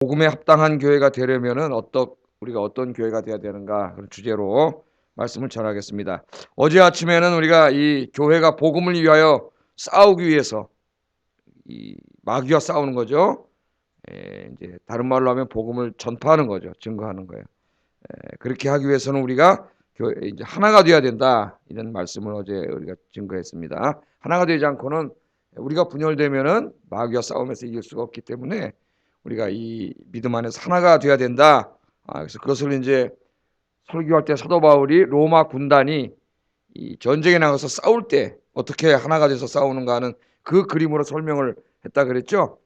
복음에 합당한 교회가 되려면은 어떤 우리가 어떤 교회가 돼야 되는가 그런 주제로 말씀을 전하겠습니다. 어제 아침에는 우리가 이 교회가 복음을 위하여 싸우기 위해서 이 마귀와 싸우는 거죠. 에, 이제 다른 말로 하면 복음을 전파하는 거죠. 증거하는 거예요. 에, 그렇게 하기 위해서는 우리가 교회 이제 하나가 되어야 된다 이런 말씀을 어제 우리가 증거했습니다. 하나가 되지 않고는 우리가 분열되면은 마귀와 싸우면서 이길 수가 없기 때문에 우리가 이 믿음 안에서 하나가 되어야 된다. 아, 그래서 그것을 이제 설교할 때 사도 바울이 로마 군단이 이 전쟁에 나가서 싸울 때 어떻게 하나가 돼서 싸우는가 하는 그 그림으로 설명을 했다 그랬죠.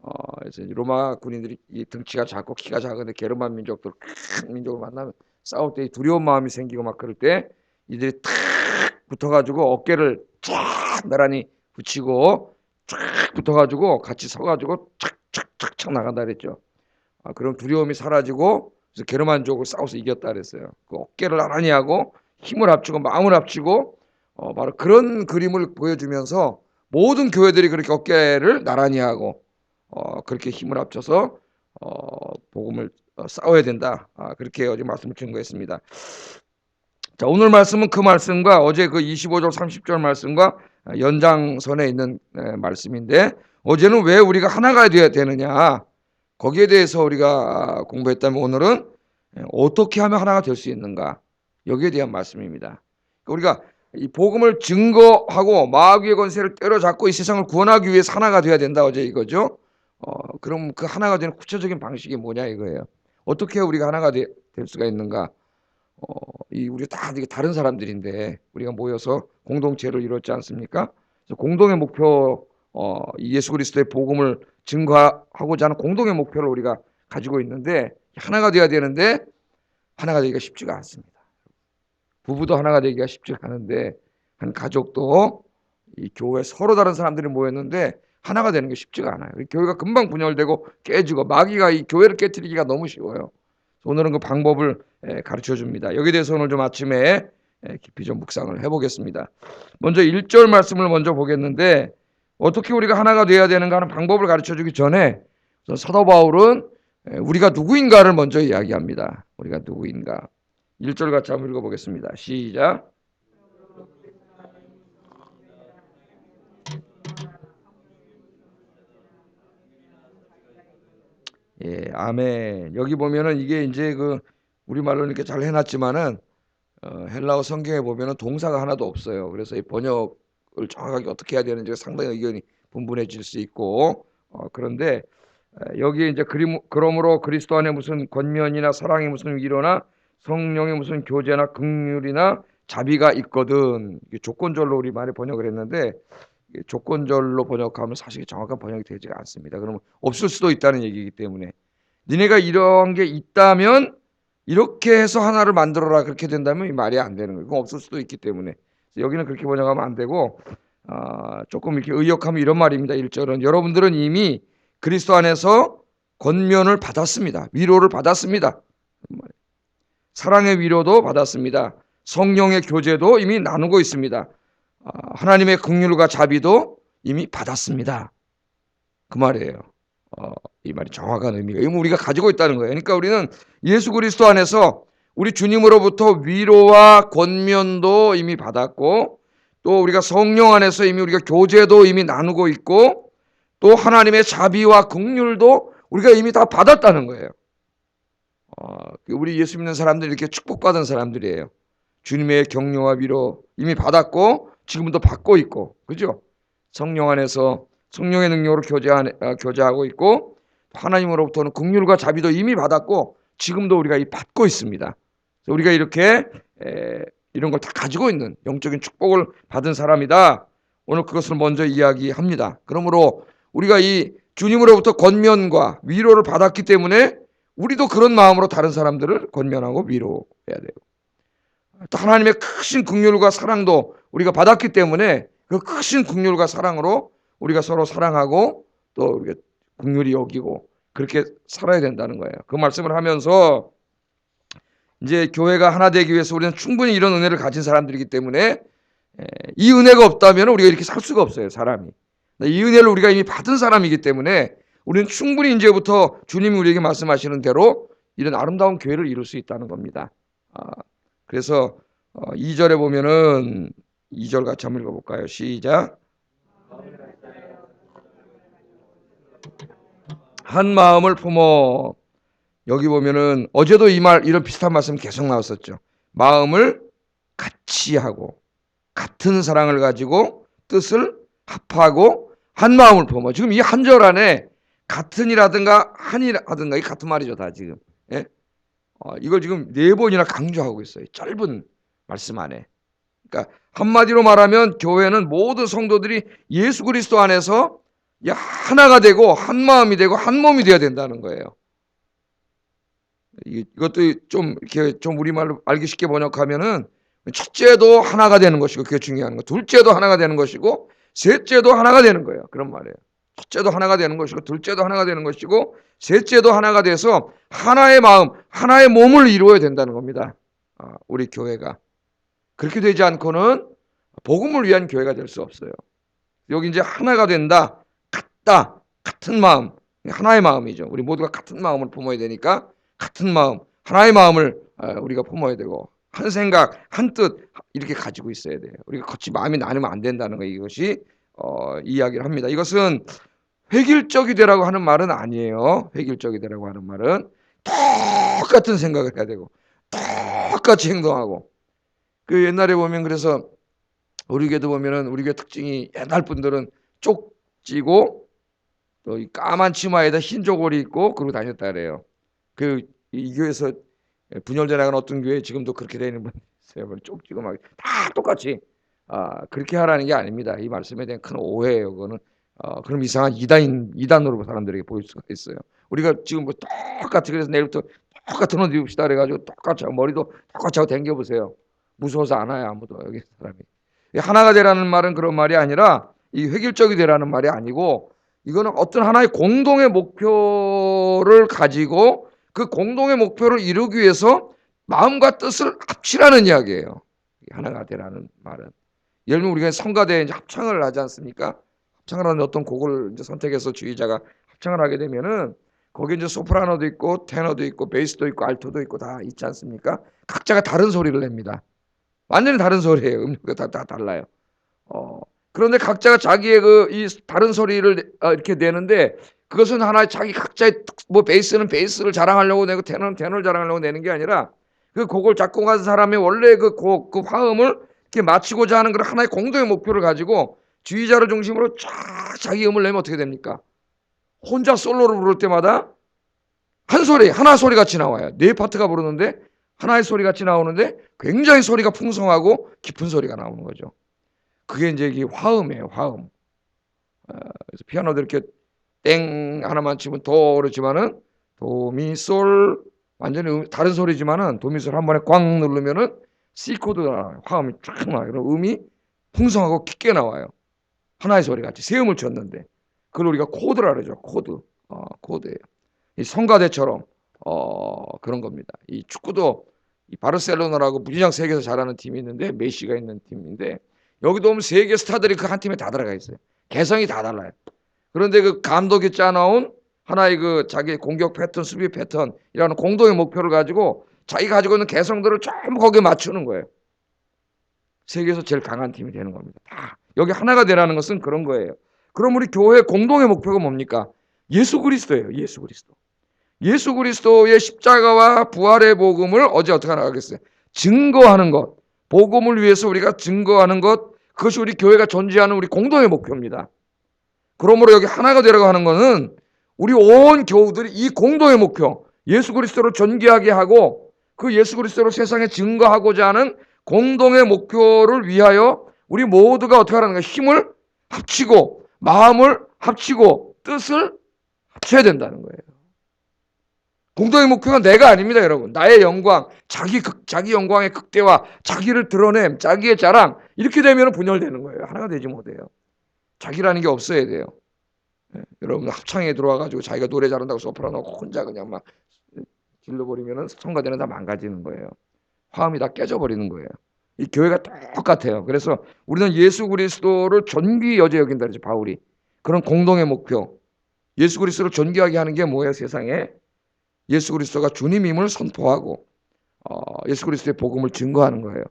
어, 그래서 로마 군인들이 이 등치가 작고 키가 작은데 게르만 민족들 큰 민족을 만나면 싸울 때 두려운 마음이 생기고 막 그럴 때 이들이 탁 붙어가지고 어깨를 쫙 나란히 붙이고 쫙 붙어가지고 같이 서가지고 착 착착착 나간다 그랬죠. 아, 그럼 두려움이 사라지고 그래서 게르만족을 싸워서 이겼다 그랬어요. 그 어깨를 나란히 하고 힘을 합치고 마음을 합치고 어, 바로 그런 그림을 보여주면서 모든 교회들이 그렇게 어깨를 나란히 하고 어, 그렇게 힘을 합쳐서 어, 복음을 어, 싸워야 된다. 아, 그렇게 어제 말씀을 증거했습니다. 자, 오늘 말씀은 그 말씀과 어제 그 25절 30절 말씀과 연장선에 있는 에, 말씀인데 어제는 왜 우리가 하나가 되어야 되느냐 거기에 대해서 우리가 공부했다면 오늘은 어떻게 하면 하나가 될 수 있는가 여기에 대한 말씀입니다. 우리가 이 복음을 증거하고 마귀의 권세를 때려잡고 이 세상을 구원하기 위해서 하나가 되어야 된다 어제 이거죠. 어, 그럼 그 하나가 되는 구체적인 방식이 뭐냐 이거예요. 어떻게 우리가 하나가 되, 될 수가 있는가? 어, 이 우리 다 이게 다른 사람들인데 우리가 모여서 공동체를 이뤘지 않습니까? 공동의 목표 어, 예수 그리스도의 복음을 증거하고자 하는 공동의 목표를 우리가 가지고 있는데 하나가 되어야 되는데 하나가 되기가 쉽지가 않습니다. 부부도 하나가 되기가 쉽지가 않은데 한 가족도 이 교회 서로 다른 사람들이 모였는데 하나가 되는 게 쉽지가 않아요. 교회가 금방 분열되고 깨지고 마귀가 이 교회를 깨뜨리기가 너무 쉬워요. 오늘은 그 방법을 가르쳐 줍니다. 여기에 대해서 오늘 좀 아침에 깊이 좀 묵상을 해보겠습니다. 먼저 1절 말씀을 먼저 보겠는데 어떻게 우리가 하나가 되어야 되는가 하는 방법을 가르쳐 주기 전에 사도 바울은 우리가 누구인가를 먼저 이야기합니다. 우리가 누구인가. 1절 같이 한번 읽어보겠습니다. 시작. 예, 아멘. 여기 보면은 이게 이제 그 우리말로 이렇게 잘 해놨지만은 어, 헬라어 성경에 보면은 동사가 하나도 없어요. 그래서 이 번역을 정확하게 어떻게 해야 되는지가 상당히 의견이 분분해질 수 있고 어, 그런데 여기 이제 그림, 그러므로 그리스도 안에 무슨 권면이나 사랑이 무슨 위로나 성령의 무슨 교제나 극률이나 자비가 있거든. 조건절로 우리 많이 번역을 했는데 조건절로 번역하면 사실 정확한 번역이 되지가 않습니다. 그러면 없을 수도 있다는 얘기이기 때문에 니네가 이런 게 있다면 이렇게 해서 하나를 만들어라 그렇게 된다면 이 말이 안 되는 거예요. 그건 없을 수도 있기 때문에 여기는 그렇게 번역하면 안 되고 어, 조금 이렇게 의역하면 이런 말입니다. 1절은 여러분들은 이미 그리스도 안에서 권면을 받았습니다. 위로를 받았습니다. 사랑의 위로도 받았습니다. 성령의 교제도 이미 나누고 있습니다. 하나님의 긍휼과 자비도 이미 받았습니다. 그 말이에요. 어, 이 말이 정확한 의미가 이거 우리가 가지고 있다는 거예요. 그러니까 우리는 예수 그리스도 안에서 우리 주님으로부터 위로와 권면도 이미 받았고 또 우리가 성령 안에서 이미 우리가 교제도 이미 나누고 있고 또 하나님의 자비와 긍휼도 우리가 이미 다 받았다는 거예요. 어, 우리 예수 믿는 사람들 이렇게 축복받은 사람들이에요. 주님의 격려와 위로 이미 받았고 지금도 받고 있고 그죠? 성령 안에서 성령의 능력으로 교제하, 어, 교제하 고 있고 하나님으로부터는 긍휼과 자비도 이미 받았고 지금도 우리가 이 받고 있습니다. 우리가 이렇게 에, 이런 걸 다 가지고 있는 영적인 축복을 받은 사람이다. 오늘 그것을 먼저 이야기합니다. 그러므로 우리가 이 주님으로부터 권면과 위로를 받았기 때문에 우리도 그런 마음으로 다른 사람들을 권면하고 위로해야 돼요. 또 하나님의 크신 긍휼과 사랑도 우리가 받았기 때문에 그 크신 긍휼과 사랑으로 우리가 서로 사랑하고 또 우리가 긍휼히 여기고 그렇게 살아야 된다는 거예요. 그 말씀을 하면서 이제 교회가 하나 되기 위해서 우리는 충분히 이런 은혜를 가진 사람들이기 때문에 이 은혜가 없다면 우리가 이렇게 살 수가 없어요, 사람이. 이 은혜를 우리가 이미 받은 사람이기 때문에 우리는 충분히 이제부터 주님이 우리에게 말씀하시는 대로 이런 아름다운 교회를 이룰 수 있다는 겁니다. 아, 그래서 어, 2절에 보면은 2절 같이 한번 읽어볼까요? 시작. 한 마음을 품어 여기 보면은 어제도 이 말 이런 비슷한 말씀 계속 나왔었죠. 마음을 같이 하고 같은 사랑을 가지고 뜻을 합하고 한 마음을 품어. 지금 이 한 절 안에 같은이라든가 한이라든가 이 같은 말이죠 다 지금. 예? 어, 이걸 지금 네 번이나 강조하고 있어요. 짧은 말씀 안에. 그러니까 한마디로 말하면 교회는 모든 성도들이 예수 그리스도 안에서 야, 하나가 되고 한 마음이 되고 한 몸이 되어야 된다는 거예요. 이- 이것도 좀 이렇게 좀 우리말로 알기 쉽게 번역하면은 첫째도 하나가 되는 것이고 그게 중요한 거. 둘째도 하나가 되는 것이고 셋째도 하나가 되는 거예요. 그런 말이에요. 첫째도 하나가 되는 것이고 둘째도 하나가 되는 것이고 셋째도 하나가 돼서 하나의 마음, 하나의 몸을 이루어야 된다는 겁니다. 아, 우리 교회가 그렇게 되지 않고는 복음을 위한 교회가 될 수 없어요. 여기 이제 하나가 된다, 같다, 같은 마음, 하나의 마음이죠. 우리 모두가 같은 마음을 품어야 되니까 같은 마음, 하나의 마음을 아, 우리가 품어야 되고 한 생각, 한 뜻 이렇게 가지고 있어야 돼요. 우리가 같이 마음이 나누면 안 된다는 거 이것이 어, 이야기를 합니다. 이것은 획일적이 되라고 하는 말은 아니에요. 획일적이 되라고 하는 말은 똑같은 생각을 해야 되고 똑같이 행동하고 그 옛날에 보면 그래서 우리 교회도 보면은 우리 교회 특징이 옛날 분들은 쪽지고 또 이 까만 치마에다 흰 조골이 입고 그러고 다녔다 그래요. 그 이 교회에서 분열돼 나간 어떤 교회 지금도 그렇게 되는 분 있어요. 뭐 쪽지고 막 다 똑같이 아 그렇게 하라는 게 아닙니다. 이 말씀에 대한 큰 오해예요. 그거는 어, 그럼 이상한 이단인 이단으로 사람들에게 보일 수가 있어요. 우리가 지금 뭐 똑같이 그래서 내일부터 똑같은 옷 입읍시다 그래가지고 똑같이 하고 머리도 똑같이 하고 댕겨 보세요. 무서워서 안 와요 아무도 여기 사람이. 이 하나가 되라는 말은 그런 말이 아니라 이 획일적이 되라는 말이 아니고 이거는 어떤 하나의 공동의 목표를 가지고 그 공동의 목표를 이루기 위해서 마음과 뜻을 합치라는 이야기예요. 이 하나가 되라는 말은 예를 들면 우리가 성가대에 이제 합창을 하지 않습니까? 합창을 하는 어떤 곡을 이제 선택해서 주의자가 합창을 하게 되면은 거기 이제 소프라노도 있고 테너도 있고 베이스도 있고 알토도 있고 다 있지 않습니까? 각자가 다른 소리를 냅니다. 완전히 다른 소리예요. 음료가 다, 다 달라요. 어, 그런데 각자가 자기의 그 이 다른 소리를 내- 어, 이렇게 내는데 그것은 하나의 자기 각자의 특- 뭐 베이스는 베이스를 자랑하려고 내고 테너는 테너를 자랑하려고 내는 게 아니라 그 곡을 작곡한 사람의 원래 그 곡, 그 화음을 맞추고자 하는 그런 하나의 공동의 목표를 가지고 주의자를 중심으로 쫙 자기 음을 내면 어떻게 됩니까? 혼자 솔로를 부를 때마다 한 소리, 하나 소리 같이 나와요. 네 파트가 부르는데 하나의 소리 같이 나오는데 굉장히 소리가 풍성하고 깊은 소리가 나오는 거죠. 그게 이제 이게 화음이에요, 화음. 어, 그래서 피아노도 이렇게 땡 하나만 치면 도 그렇지만은 도미솔 완전히 음- 다른 소리지만은 도미솔 한 번에 꽝 누르면은 C 코드가. 화음이 쫙 나와요. 그럼 음이 풍성하고 깊게 나와요. 하나의 소리 같이 세 음을 쳤는데 그걸 우리가 코드라 그러죠. 코드. 어, 코드예요. 이 성가대처럼 어, 그런 겁니다. 이 축구도 이 바르셀로나라고 무지장 세계에서 잘하는 팀이 있는데 메시가 있는 팀인데 여기도 오면 세계 스타들이 그 한 팀에 다 들어가 있어요. 개성이 다 달라요. 그런데 그 감독이 짜놓은 하나의 그 자기 공격 패턴, 수비 패턴이라는 공동의 목표를 가지고 자기 가지고 있는 개성들을 전부 거기에 맞추는 거예요. 세계에서 제일 강한 팀이 되는 겁니다. 다 여기 하나가 되라는 것은 그런 거예요. 그럼 우리 교회 공동의 목표가 뭡니까? 예수 그리스도예요. 예수 그리스도. 예수 그리스도의 십자가와 부활의 복음을 어제 어떻게 나가겠어요? 증거하는 것. 복음을 위해서 우리가 증거하는 것. 그것이 우리 교회가 존재하는 우리 공동의 목표입니다. 그러므로 여기 하나가 되라고 하는 것은 우리 온 교우들이 이 공동의 목표, 예수 그리스도를 존귀하게 하고 그 예수 그리스도를 세상에 증거하고자 하는 공동의 목표를 위하여 우리 모두가 어떻게 하라는 거야? 힘을 합치고 마음을 합치고 뜻을 합쳐야 된다는 거예요. 공동의 목표가 내가 아닙니다, 여러분. 나의 영광, 자기 극, 자기 영광의 극대화, 자기를 드러냄, 자기의 자랑 이렇게 되면 분열되는 거예요. 하나가 되지 못해요. 자기라는 게 없어야 돼요. 예, 여러분 합창에 들어와 가지고 자기가 노래 잘한다고 소프라노 혼자 그냥 막 길러버리면은 성가대는 다 망가지는 거예요. 화음이 다 깨져버리는 거예요. 이 교회가 똑같아요. 그래서 우리는 예수 그리스도를 존귀 여제 여긴다 그러죠 바울이. 그런 공동의 목표. 예수 그리스도를 존귀하게 하는 게 뭐예요, 세상에? 예수 그리스도가 주님임을 선포하고 어, 예수 그리스도의 복음을 증거하는 거예요.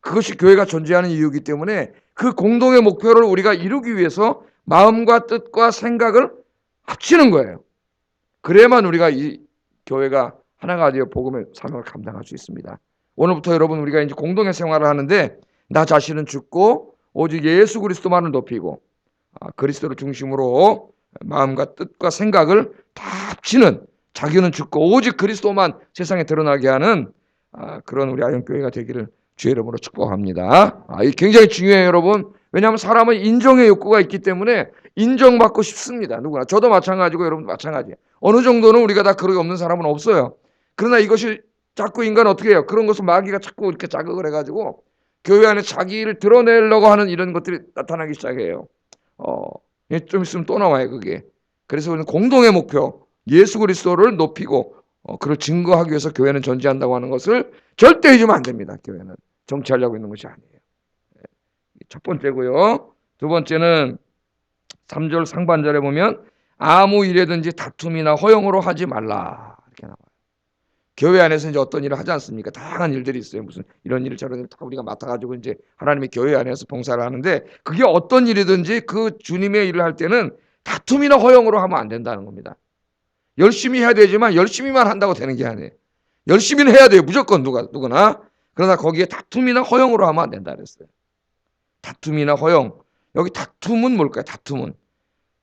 그것이 교회가 존재하는 이유이기 때문에 그 공동의 목표를 우리가 이루기 위해서 마음과 뜻과 생각을 합치는 거예요. 그래야만 우리가 이 교회가 하나가 되어 복음의 사명을 감당할 수 있습니다. 오늘부터 여러분 우리가 이제 공동의 생활을 하는데 나 자신은 죽고 오직 예수 그리스도만을 높이고 아, 그리스도를 중심으로 마음과 뜻과 생각을 다 합치는 자기는 죽고 오직 그리스도만 세상에 드러나게 하는 아, 그런 우리 아영교회가 되기를 주의 이름으로 축복합니다. 아, 이 굉장히 중요해요, 여러분. 왜냐하면 사람은 인정의 욕구가 있기 때문에 인정받고 싶습니다. 누구나. 저도 마찬가지고 여러분도 마찬가지예요. 어느 정도는 우리가 다 그러기 없는 사람은 없어요. 그러나 이것이 자꾸 인간 어떻게 해요? 그런 것을 마귀가 자꾸 이렇게 자극을 해가지고 교회 안에 자기를 드러내려고 하는 이런 것들이 나타나기 시작해요. 어, 예, 좀 있으면 또 나와요, 그게. 그래서 우리는 공동의 목표, 예수 그리스도를 높이고 어, 그걸 증거하기 위해서 교회는 존재한다고 하는 것을 절대 잊으면 안 됩니다. 교회는 정치하려고 있는 것이 아니에요. 예, 첫 번째고요. 두 번째는 3절 상반절에 보면 아무 일에든지 다툼이나 허용으로 하지 말라 이렇게 나와요. 교회 안에서 이제 어떤 일을 하지 않습니까? 다양한 일들이 있어요. 무슨 이런 일을 저런 일을 다 우리가 맡아가지고 이제 하나님의 교회 안에서 봉사를 하는데 그게 어떤 일이든지 그 주님의 일을 할 때는 다툼이나 허용으로 하면 안 된다는 겁니다. 열심히 해야 되지만 열심히만 한다고 되는 게 아니에요. 열심히는 해야 돼요. 무조건 누가 누구나. 그러나 거기에 다툼이나 허용으로 하면 안 된다 그랬어요. 다툼이나 허용. 여기 다툼은 뭘까요? 다툼은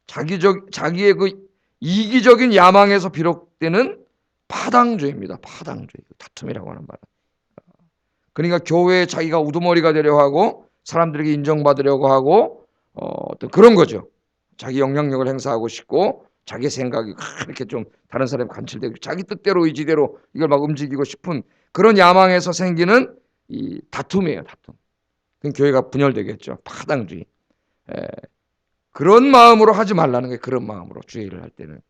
자기적 자기의 그 이기적인 야망에서 비롯되는 파당죄입니다. 파당죄. 다툼이라고 하는 말은. 그러니까 교회에 자기가 우두머리가 되려 하고 사람들에게 인정받으려고 하고 어, 어떤 그런 거죠. 자기 영향력을 행사하고 싶고 자기 생각이 이렇게 좀 다른 사람이 관철되고 자기 뜻대로 의지대로 이걸 막 움직이고 싶은 그런 야망에서 생기는 이 다툼이에요. 다툼. 그럼 교회가 분열되겠죠. 파당주의. 에, 그런 마음으로 하지 말라는 게 그런 마음으로 주의를 할 때는.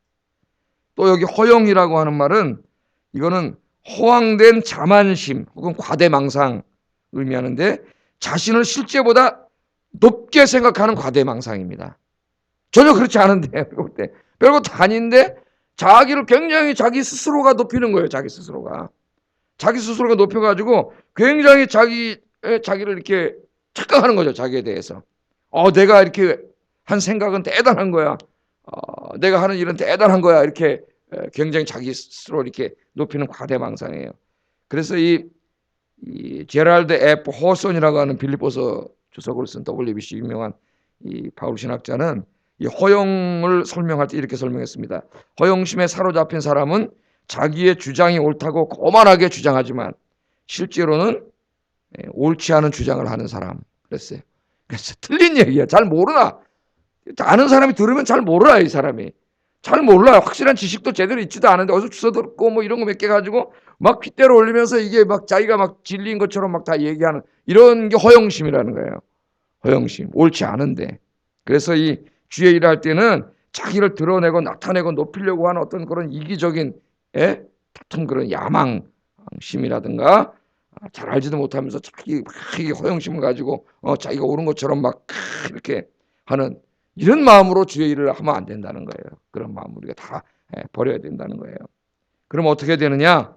또 여기 허용이라고 하는 말은 이거는 허황된 자만심 혹은 과대망상 의미하는데 자신을 실제보다 높게 생각하는 과대망상입니다. 전혀 그렇지 않은데 볼 때. 별것도 아닌데 자기를 굉장히 자기 스스로가 높이는 거예요. 자기 스스로가. 자기 스스로가 높여가지고 굉장히 자기 자기를 이렇게 착각하는 거죠. 자기에 대해서. 어, 내가 이렇게 한 생각은 대단한 거야. 어, 내가 하는 일은 대단한 거야. 이렇게 굉장히 자기 스스로 이렇게 높이는 과대망상이에요. 그래서 이, 이 제랄드 F 호손이라고 하는 빌리포서 주석을 쓴 WBC 유명한 이 바울 신학자는 이 허용을 설명할 때 이렇게 설명했습니다. 허용심에 사로잡힌 사람은 자기의 주장이 옳다고 거만하게 주장하지만 실제로는 예, 옳지 않은 주장을 하는 사람 그랬어요. 그래서 틀린 얘기야. 잘 모르나. 아는 사람이 들으면 잘 몰라 이 사람이. 잘 몰라요. 확실한 지식도 제대로 있지도 않은데 어디서 주워 듣고 뭐 이런 거 몇 개 가지고 막 핏대로 올리면서 이게 막 자기가 막 진리인 것처럼 막 다 얘기하는 이런 게 허영심이라는 거예요. 허영심. 옳지 않은데. 그래서 이 주의 일을 할 때는 자기를 드러내고 나타내고 높이려고 하는 어떤 그런 이기적인 예? 같은 그런 야망심이라든가 잘 알지도 못하면서 자기 막 허영심을 가지고 어, 자기가 옳은 것처럼 막 이렇게 하는 이런 마음으로 주의 일을 하면 안 된다는 거예요. 그런 마음 우리가 다 예, 버려야 된다는 거예요. 그럼 어떻게 되느냐?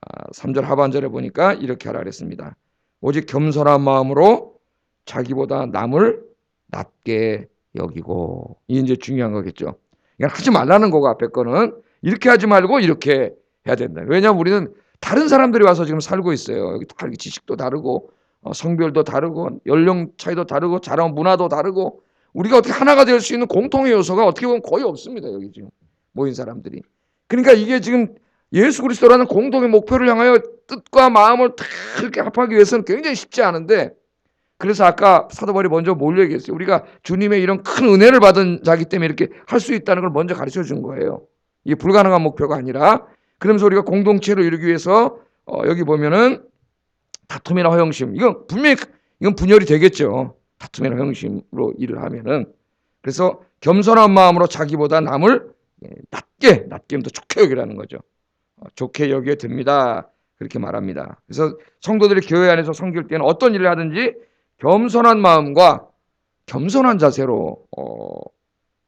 아, 3절 하반절에 보니까 이렇게 하라 그랬습니다. 오직 겸손한 마음으로 자기보다 남을 낮게 여기고 이게 이제 중요한 거겠죠. 그러니까 하지 말라는 거고 앞에 거는 이렇게 하지 말고 이렇게 해야 된다. 왜냐하면 우리는 다른 사람들이 와서 지금 살고 있어요. 여기 다 지식도 다르고 어, 성별도 다르고 연령 차이도 다르고 자란 문화도 다르고 우리가 어떻게 하나가 될 수 있는 공통의 요소가 어떻게 보면 거의 없습니다. 여기 지금 모인 사람들이. 그러니까 이게 지금 예수 그리스도라는 공동의 목표를 향하여 뜻과 마음을 다 이렇게 합하기 위해서는 굉장히 쉽지 않은데 그래서 아까 사도 바울이 먼저 뭘 얘기했어요? 우리가 주님의 이런 큰 은혜를 받은 자기 때문에 이렇게 할 수 있다는 걸 먼저 가르쳐 준 거예요. 이게 불가능한 목표가 아니라 그러면서 우리가 공동체를 이루기 위해서 어, 여기 보면은 다툼이나 허영심 이건 분명히 이건 분열이 되겠죠. 다툼이나 허영심으로 일을 하면은 그래서 겸손한 마음으로 자기보다 남을 예, 낮게 낮게 더 좋게 여기라는 거죠. 어, 좋게 여기에 듭니다. 그렇게 말합니다. 그래서 성도들이 교회 안에서 섬길 때는 어떤 일을 하든지 겸손한 마음과 겸손한 자세로 어,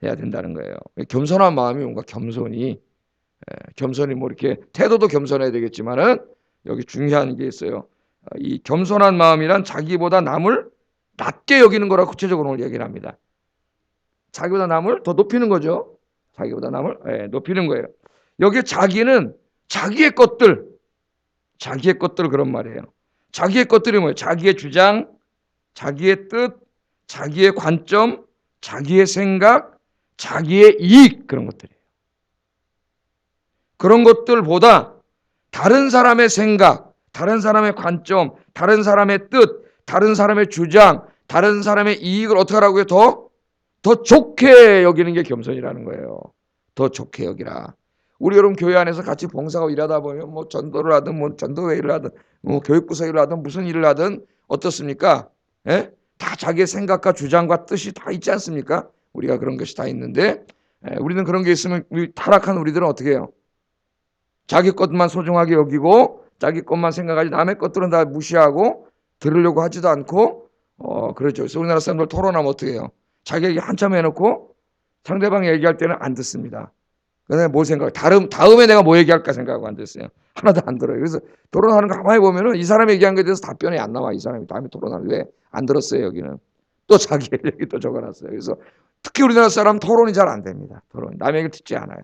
해야 된다는 거예요. 겸손한 마음이 뭔가 겸손이 예, 겸손이 뭐 이렇게 태도도 겸손해야 되겠지만은 여기 중요한 게 있어요. 어, 이 겸손한 마음이란 자기보다 남을 낮게 여기는 거라 구체적으로 오늘 얘기를 합니다. 자기보다 남을 더 높이는 거죠. 자기보다 남을 예, 높이는 거예요. 여기 자기는 자기의 것들, 자기의 것들 그런 말이에요. 자기의 것들이 뭐예요? 자기의 주장, 자기의 뜻, 자기의 관점, 자기의 생각, 자기의 이익 그런 것들이에요. 그런 것들보다 다른 사람의 생각, 다른 사람의 관점, 다른 사람의 뜻, 다른 사람의 주장, 다른 사람의 이익을 어떻게 하라고요? 더, 더 좋게 여기는 게 겸손이라는 거예요. 더 좋게 여기라. 우리 여러분 교회 안에서 같이 봉사하고 일하다 보면 뭐 전도를 하든 뭐 전도회의를 하든 뭐 교육부서 일을 하든 무슨 일을 하든 어떻습니까? 예? 다 자기의 생각과 주장과 뜻이 다 있지 않습니까? 우리가 그런 것이 다 있는데 예, 우리는 그런 게 있으면 타락한 우리들은 어떻게 해요? 자기 것만 소중하게 여기고 자기 것만 생각하지 남의 것들은 다 무시하고 들으려고 하지도 않고 어 그렇죠. 그래서 우리나라 사람들 토론하면 어떻게 해요? 자기 얘기 한참 해놓고 상대방 얘기할 때는 안 듣습니다. 그다음에 뭘 생각? 다음 다음에 내가 뭐 얘기할까 생각하고 안 됐어요. 하나도 안 들어요. 그래서 토론하는 거 가만히 보면은 이 사람이 얘기한 것에 대해서 답변이 안 나와. 이 사람이 다음에 토론하는 왜 안 들었어요 여기는 또 자기 얘기 또 적어놨어요. 그래서 특히 우리나라 사람 토론이 잘 안 됩니다. 토론 남의 얘기 듣지 않아요.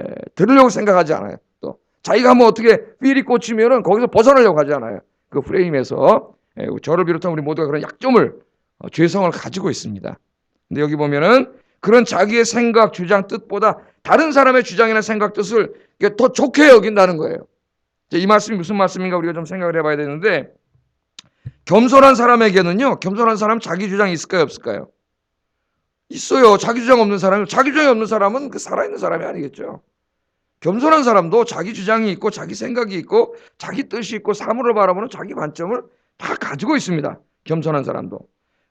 에, 들으려고 생각하지 않아요. 또 자기가 뭐 어떻게 삘이 꽂히면은 거기서 벗어나려고 하지 않아요. 그 프레임에서 에, 저를 비롯한 우리 모두가 그런 약점을 어, 죄성을 가지고 있습니다. 근데 여기 보면은 그런 자기의 생각, 주장, 뜻보다 다른 사람의 주장이나 생각, 뜻을 더 좋게 여긴다는 거예요. 이 말씀이 무슨 말씀인가 우리가 좀 생각을 해봐야 되는데 겸손한 사람에게는요. 겸손한 사람 자기 주장이 있을까요, 없을까요? 있어요. 자기 주장 없는 사람이 자기 주장이 없는 사람은 그 살아있는 사람이 아니겠죠. 겸손한 사람도 자기 주장이 있고 자기 생각이 있고 자기 뜻이 있고 사물을 바라보는 자기 관점을 다 가지고 있습니다. 겸손한 사람도.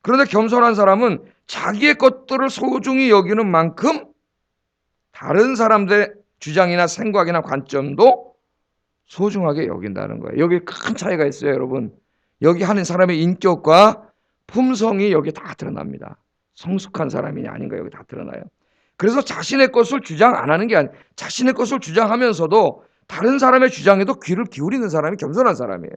그런데 겸손한 사람은 자기의 것들을 소중히 여기는 만큼 다른 사람들의 주장이나 생각이나 관점도 소중하게 여긴다는 거예요. 여기 큰 차이가 있어요, 여러분. 여기 하는 사람의 인격과 품성이 여기 다 드러납니다. 성숙한 사람이냐 아닌가 여기 다 드러나요. 그래서 자신의 것을 주장 안 하는 게 아니라 자신의 것을 주장하면서도 다른 사람의 주장에도 귀를 기울이는 사람이 겸손한 사람이에요.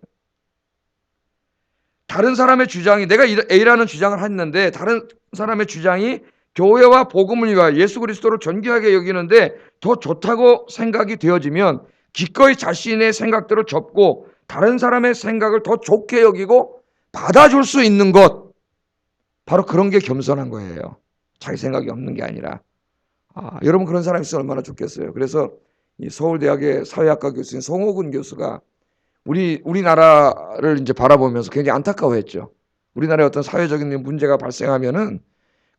다른 사람의 주장이 내가 A라는 주장을 했는데 다른 사람의 주장이 교회와 복음을 위하여 예수 그리스도를 존귀하게 여기는데 더 좋다고 생각이 되어지면 기꺼이 자신의 생각들을 접고 다른 사람의 생각을 더 좋게 여기고 받아줄 수 있는 것 바로 그런 게 겸손한 거예요. 자기 생각이 없는 게 아니라 아, 여러분 그런 사람이 있으면 얼마나 좋겠어요. 그래서 이 서울대학의 사회학과 교수인 송호근 교수가 우리 우리나라를 이제 바라보면서 굉장히 안타까워했죠. 우리나라에 어떤 사회적인 문제가 발생하면은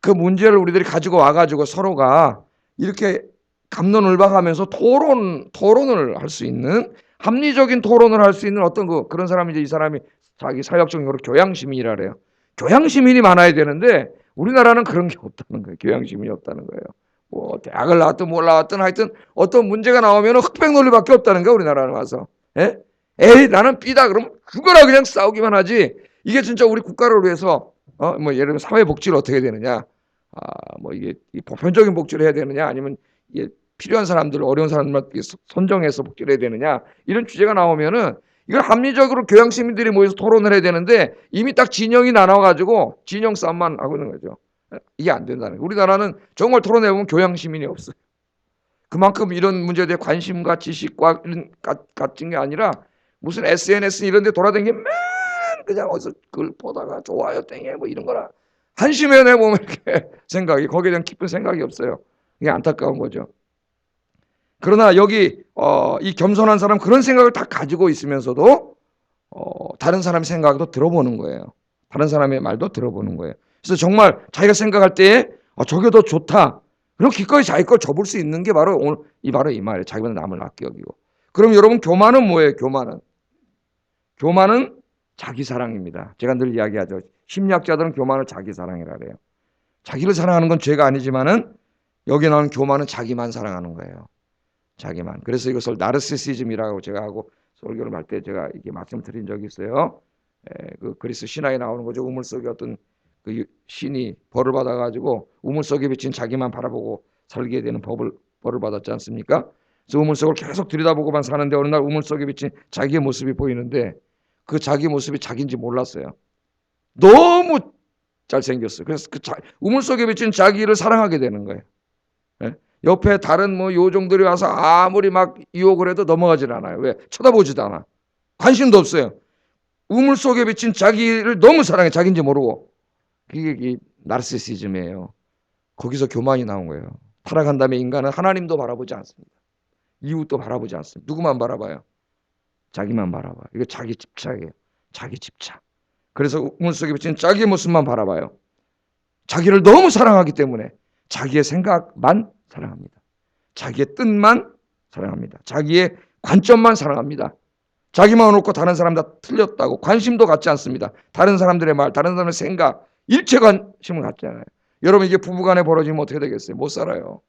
그 문제를 우리들이 가지고 와가지고 서로가 이렇게 감론을박하면서 토론 토론을 할 수 있는 합리적인 토론을 할 수 있는 어떤 그 그런 사람이 이제 이 사람이 자기 사역적으로 교양 시민이라 그래요. 교양 시민이 많아야 되는데 우리나라는 그런 게 없다는 거예요. 교양 시민이 없다는 거예요. 뭐 대학을 나왔든 뭘 나왔든 하여튼 어떤 문제가 나오면 흑백 논리밖에 없다는 거야 우리나라는 와서. 예? 에이 나는 B다 그러면 그거나 그냥 싸우기만 하지. 이게 진짜 우리 국가를 위해서 어 뭐 예를 들면 사회 복지를 어떻게 되느냐. 아뭐 이게 보편적인 복지를 해야 되느냐 아니면 이게 필요한 사람들 어려운 사람들만 선정해서 복지를 해야 되느냐 이런 주제가 나오면은 이걸 합리적으로 교양 시민들이 모여서 토론을 해야 되는데 이미 딱 진영이 나눠가지고 진영 싸움만 하고 있는 거죠. 이게 안 된다는 거예요. 우리나라는 정말 토론해 보면 교양 시민이 없어요. 그만큼 이런 문제에 대해 관심과 지식과 이런 같은 게 아니라 무슨 SNS 이런 데 돌아다니면 맨 그냥 어디서 글 보다가 좋아요 땡해 뭐 이런 거라 한심해 보면 이렇게 생각이 거기에 대한 깊은 생각이 없어요. 이게 안타까운 거죠. 그러나 여기 어, 이 겸손한 사람 그런 생각을 다 가지고 있으면서도 어, 다른 사람의 생각도 들어보는 거예요. 다른 사람의 말도 들어보는 거예요. 그래서 정말 자기가 생각할 때에 어, 저게 더 좋다. 그럼 기꺼이 자기 걸 접을 수 있는 게 바로 오늘 이 바로 이 말이에요. 자기보다 남을 아껴 여기고. 그럼 여러분 교만은 뭐예요? 교만은 교만은 자기 사랑입니다. 제가 늘 이야기하죠. 심리학자들은 교만을 자기 사랑이라 그래요. 자기를 사랑하는 건 죄가 아니지만은 여기 나오는 교만은 자기만 사랑하는 거예요. 자기만. 그래서 이것을 나르시시즘이라고 제가 하고 설교를 할 때 제가 이게 말씀드린 적이 있어요. 에, 그 그리스 신화에 나오는 거죠. 우물 속에 어떤 그 신이 벌을 받아가지고 우물 속에 비친 자기만 바라보고 살게 되는 법을 벌을 받았지 않습니까? 그래서 우물 속을 계속 들여다보고만 사는데 어느 날 우물 속에 비친 자기의 모습이 보이는데 그 자기 모습이 자기인지 몰랐어요. 너무 잘생겼어요. 그래서 그 자, 우물 속에 비친 자기를 사랑하게 되는 거예요. 예? 옆에 다른 뭐 요종들이 와서 아무리 막 유혹을 해도 넘어가질 않아요. 왜? 쳐다보지도 않아. 관심도 없어요. 우물 속에 비친 자기를 너무 사랑해. 자기인지 모르고. 그게 이 나르시시즘이에요. 거기서 교만이 나온 거예요. 타락한 다음에 인간은 하나님도 바라보지 않습니다. 이웃도 바라보지 않습니다. 누구만 바라봐요? 자기만 바라봐요. 이거 자기 집착이에요. 자기 집착. 그래서 우물 속에 비친 자기의 모습만 바라봐요. 자기를 너무 사랑하기 때문에 자기의 생각만 사랑합니다. 자기의 뜻만 사랑합니다. 자기의 관점만 사랑합니다. 자기만 놓고 다른 사람 다 틀렸다고 관심도 갖지 않습니다. 다른 사람들의 말, 다른 사람의 생각, 일체 관심을 갖지 않아요. 여러분 이게 부부간에 벌어지면 어떻게 되겠어요? 못 살아요.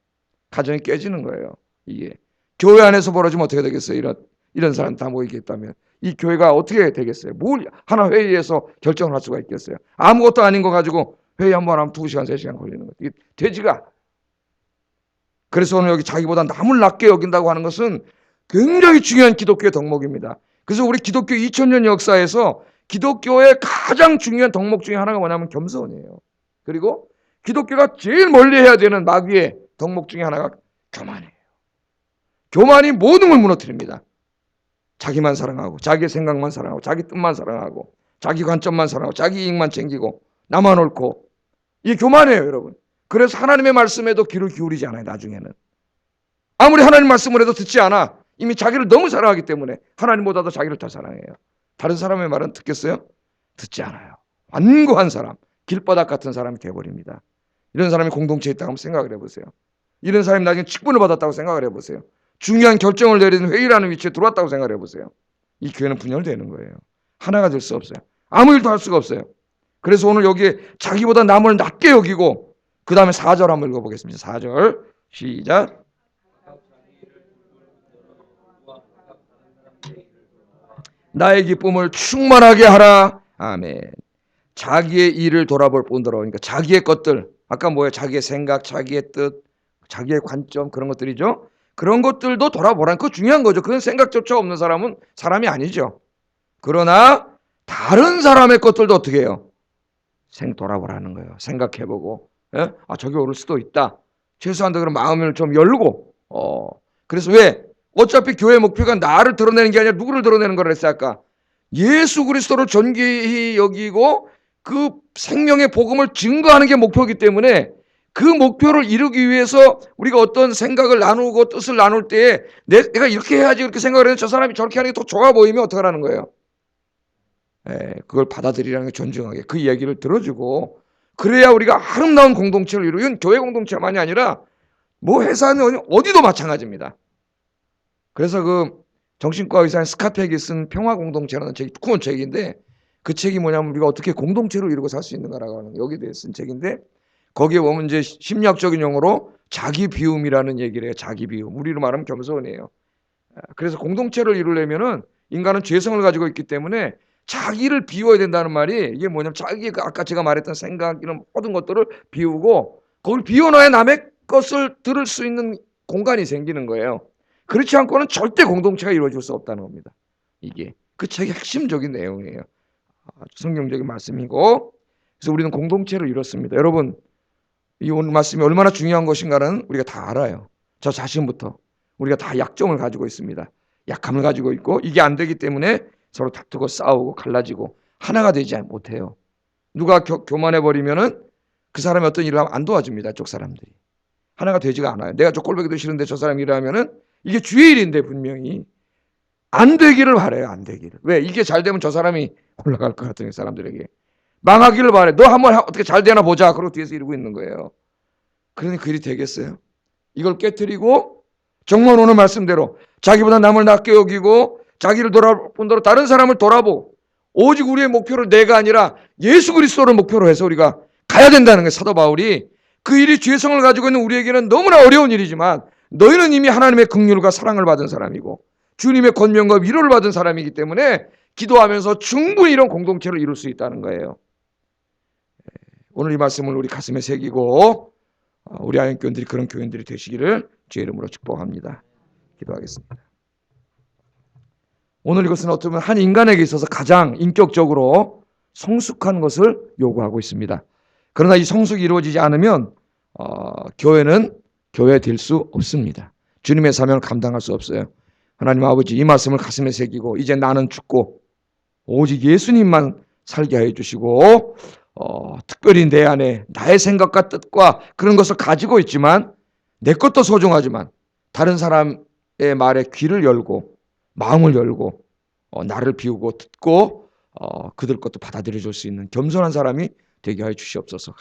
가정이 깨지는 거예요. 이게 교회 안에서 벌어지면 어떻게 되겠어요? 이런 이런 사람 다 모이겠다면 이 교회가 어떻게 되겠어요? 뭘 하나 회의에서 결정을 할 수가 있겠어요? 아무것도 아닌 거 가지고 회의 한 번 하면 두 시간 세 시간 걸리는 거예요. 되지가. 그래서 오늘 여기 자기보다 남을 낮게 여긴다고 하는 것은 굉장히 중요한 기독교의 덕목입니다. 그래서 우리 기독교 2000년 역사에서 기독교의 가장 중요한 덕목 중에 하나가 뭐냐면 겸손이에요. 그리고 기독교가 제일 멀리 해야 되는 마귀의 덕목 중에 하나가 교만이에요. 교만이 모든 걸 무너뜨립니다. 자기만 사랑하고 자기 생각만 사랑하고 자기 뜻만 사랑하고 자기 관점만 사랑하고 자기 이익만 챙기고 나만 옳고. 이게 교만이에요 여러분. 그래서 하나님의 말씀에도 귀를 기울이지 않아요 나중에는. 아무리 하나님 말씀을 해도 듣지 않아. 이미 자기를 너무 사랑하기 때문에 하나님보다도 자기를 더 사랑해요. 다른 사람의 말은 듣겠어요? 듣지 않아요. 완고한 사람 길바닥 같은 사람이 되어버립니다. 이런 사람이 공동체에 있다고 한번 생각을 해보세요. 이런 사람이 나중에 직분을 받았다고 생각을 해보세요 중요한 결정을 내리는 회의라는 위치에 들어왔다고 생각해 보세요. 이 교회는 분열되는 거예요. 하나가 될 수 없어요. 아무 일도 할 수가 없어요. 그래서 오늘 여기에 자기보다 남을 낮게 여기고 그 다음에 4절 한번 읽어보겠습니다. 4절 시작 나의 기쁨을 충만하게 하라. 아멘. 자기의 일을 돌아볼 뿐더러 그러니까 자기의 것들 아까 뭐예요? 자기의 생각, 자기의 뜻, 자기의 관점 그런 것들이죠. 그런 것들도 돌아보라는 그 중요한 거죠. 그런 생각조차 없는 사람은 사람이 아니죠. 그러나 다른 사람의 것들도 어떻게 해요? 생 돌아보라는 거예요. 생각해보고, 예? 아 저기 오를 수도 있다. 최소한도 그런 마음을 좀 열고, 어 그래서 왜? 어차피 교회 목표가 나를 드러내는 게 아니라 누구를 드러내는 거라 했어요 아까. 예수 그리스도를 존귀히 여기고 그 생명의 복음을 증거하는 게 목표이기 때문에 그 목표를 이루기 위해서 우리가 어떤 생각을 나누고 뜻을 나눌 때에 내가 이렇게 해야지 그렇게 생각을 했는데 저 사람이 저렇게 하는 게 더 좋아 보이면 어떡하라는 거예요? 에, 그걸 받아들이라는 게 존중하게 그 이야기를 들어주고 그래야 우리가 아름다운 공동체를 이루는 교회 공동체만이 아니라 뭐 회사는 어디도 마찬가지입니다. 그래서 그 정신과 의사인 스카펙이 쓴 평화 공동체라는 책이 두꺼운 책인데 그 책이 뭐냐면 우리가 어떻게 공동체로 이루고 살 수 있는가라고 하는 여기에 대해 쓴 책인데 거기에 보면 이제 심리학적인 용어로 자기 비움이라는 얘기를 해요. 자기 비움. 우리로 말하면 겸손이에요. 그래서 공동체를 이루려면은 인간은 죄성을 가지고 있기 때문에 자기를 비워야 된다는 말이 이게 뭐냐면 자기 그 아까 제가 말했던 생각 이런 모든 것들을 비우고 그걸 비워놔야 남의 것을 들을 수 있는 공간이 생기는 거예요. 그렇지 않고는 절대 공동체가 이루어질 수 없다는 겁니다. 이게 그 책의 핵심적인 내용이에요. 성경적인 말씀이고 그래서 우리는 공동체를 이뤘습니다. 여러분 이 오늘 말씀이 얼마나 중요한 것인가는 우리가 다 알아요. 저 자신부터 우리가 다 약점을 가지고 있습니다. 약함을 가지고 있고 이게 안 되기 때문에 서로 다투고 싸우고 갈라지고 하나가 되지 못해요. 누가 교, 교만해 버리면은 그 사람이 어떤 일을 하면 안 도와줍니다. 쪽 사람들이 하나가 되지가 않아요. 내가 저 꼴보기도 싫은데 저 사람이 일하면은 이게 주의 일인데 분명히 안 되기를 바래요. 안 되기를. 왜 이게 잘 되면 저 사람이 올라갈 것 같은 사람들에게 망하기를 바래. 너 한번 어떻게 잘 되나 보자. 그러고 뒤에서 이러고 있는 거예요. 그러니 그 일이 되겠어요? 이걸 깨뜨리고 정말 오늘 말씀대로 자기보다 남을 낮게 여기고 자기를 돌아본대로 다른 사람을 돌아보고 오직 우리의 목표를 내가 아니라 예수 그리스도를 목표로 해서 우리가 가야 된다는 거예요. 사도 바울이 그 일이 죄성을 가지고 있는 우리에게는 너무나 어려운 일이지만 너희는 이미 하나님의 긍휼과 사랑을 받은 사람이고 주님의 권면과 위로를 받은 사람이기 때문에 기도하면서 충분히 이런 공동체를 이룰 수 있다는 거예요. 오늘 이 말씀을 우리 가슴에 새기고 어, 우리 아영교인들이 그런 교인들이 되시기를 주의 이름으로 축복합니다. 기도하겠습니다. 오늘 이것은 어쩌면 한 인간에게 있어서 가장 인격적으로 성숙한 것을 요구하고 있습니다. 그러나 이 성숙이 이루어지지 않으면 어, 교회는 교회 될 수 없습니다. 주님의 사명을 감당할 수 없어요. 하나님 아버지 이 말씀을 가슴에 새기고 이제 나는 죽고 오직 예수님만 살게 해 주시고 어, 특별히 내 안에 나의 생각과 뜻과 그런 것을 가지고 있지만 내 것도 소중하지만 다른 사람의 말에 귀를 열고 마음을 열고 어, 나를 비우고 듣고 어, 그들 것도 받아들여 줄 수 있는 겸손한 사람이 되게 하여 주시옵소서.